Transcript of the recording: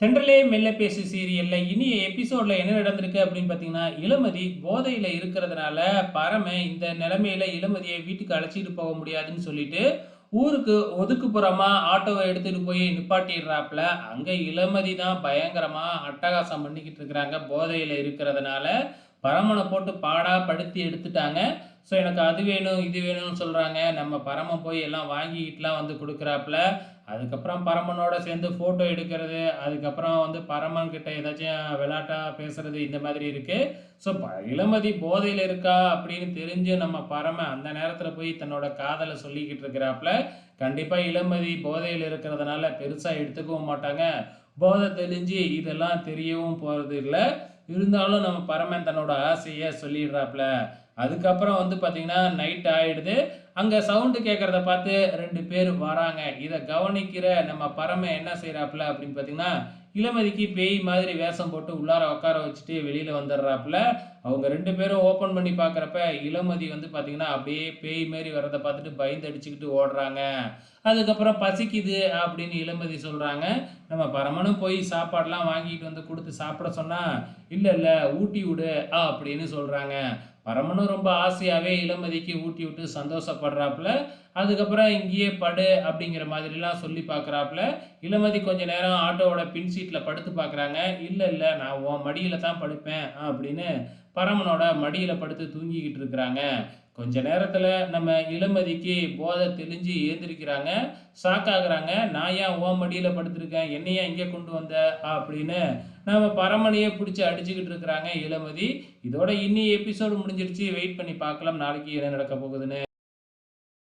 தென்றலே மெல்ல பேசு சீரியல்ல இனிய எபிசோட்ல என்ன நடந்திருக்கு அப்படின்னு பார்த்தீங்கன்னா இளமதி போதையில இருக்கிறதுனால பரம இந்த நிலைமையில இளமதியை வீட்டுக்கு அழைச்சிட்டு போக முடியாதுன்னு சொல்லிட்டு ஊருக்கு ஒதுக்குப்புறமா ஆட்டோவை எடுத்துட்டு போய் நிப்பாட்டிடுறாப்புல. அங்க இளமதி தான் பயங்கரமா அட்டகாசம் பண்ணிக்கிட்டு இருக்கிறாங்க. போதையில இருக்கிறதுனால பரமனை போட்டு பாடா படுத்தி எடுத்துட்டாங்க. ஸோ எனக்கு அது வேணும் இது வேணும்னு சொல்கிறாங்க நம்ம பரமன் போய் எல்லாம் வாங்கிக்கிட்டுலாம் வந்து கொடுக்குறாப்புல. அதுக்கப்புறம் பரமனோட சேர்ந்து ஃபோட்டோ எடுக்கிறது அதுக்கப்புறம் வந்து பரமன் கிட்ட ஏதாச்சும் விளாட்டாக பேசுறது இந்த மாதிரி இருக்குது ஸோ இளமதி போதையில் இருக்கா அப்படின்னு தெரிஞ்சு நம்ம பரமன் அந்த நேரத்தில் போய் தன்னோட காதலை சொல்லிக்கிட்டு இருக்கிறாப்புல. கண்டிப்பாக இளமதி போதையில் இருக்கிறதுனால பெருசாக எடுத்துக்கவும் மாட்டாங்க. போதை தெளிஞ்சு இதெல்லாம் தெரியவும் போகிறது இல்லை இருந்தாலும் நம்ம பரமன் தன்னோட ஆசையை சொல்லிடுறாப்புல. அதுக்கப்புறம் வந்து பார்த்தீங்கன்னா நைட் ஆகிடுது அங்கே சவுண்டு கேட்குறத பார்த்து ரெண்டு பேர் வராங்க. இதை கவனிக்கிற நம்ம பரம என்ன செய்கிறாப்புல அப்படின்னு பார்த்தீங்கன்னா இளமதிக்கு பேய் மாதிரி வேஷம் போட்டு உள்ளார உட்கார வச்சுட்டு வெளியில் வந்துடுறாப்புல. அவங்க ரெண்டு பேரும் ஓப்பன் பண்ணி பார்க்குறப்ப இளமதி வந்து பார்த்தீங்கன்னா அப்படியே பேய் மாரி வர்றதை பார்த்துட்டு பயந்து அடிச்சுக்கிட்டு ஓடுறாங்க. அதுக்கப்புறம் பசிக்குது அப்படின்னு இளமதி சொல்கிறாங்க நம்ம பரமனும் போய் சாப்பாடெலாம் வாங்கிட்டு வந்து கொடுத்து சாப்பிட சொன்னால் இல்லை இல்லை ஊட்டி விடு அப்படின்னு சொல்கிறாங்க பரமனும் ரொம்ப ஆசையாகவே இளமதிக்கு ஊட்டி விட்டு சந்தோஷப்படுறாப்புல. அதுக்கப்புறம் இங்கேயே படு அப்படிங்கிற மாதிரிலாம் சொல்லி பார்க்குறாப்புல இளமதி கொஞ்சம் நேரம் ஆட்டோவோட பின் சீட்டில் படுத்து பார்க்குறாங்க இல்லை இல்லை நான் உன் மடியில் தான் படுப்பேன் அப்படின்னு பரமனோட மடியில் படுத்து தூங்கிக்கிட்டு இருக்கிறாங்க. கொஞ்ச நேரத்தில் நம்ம இளமதிக்கு போதை தெளிஞ்சு ஏந்திருக்கிறாங்க ஷாக்காகிறாங்க நான் ஏன் ஓ மடியில் படுத்திருக்கேன்? என்னையா இங்கே கொண்டு வந்த? அப்படின்னு நம்ம பரமனையே பிடிச்சி அடிச்சுக்கிட்டு இருக்கிறாங்க இளமதி. இதோட இன்னி எபிசோடு முடிஞ்சிருச்சு வெயிட் பண்ணி பார்க்கலாம். நாளைக்கு என்ன நடக்க போகுதுன்னு.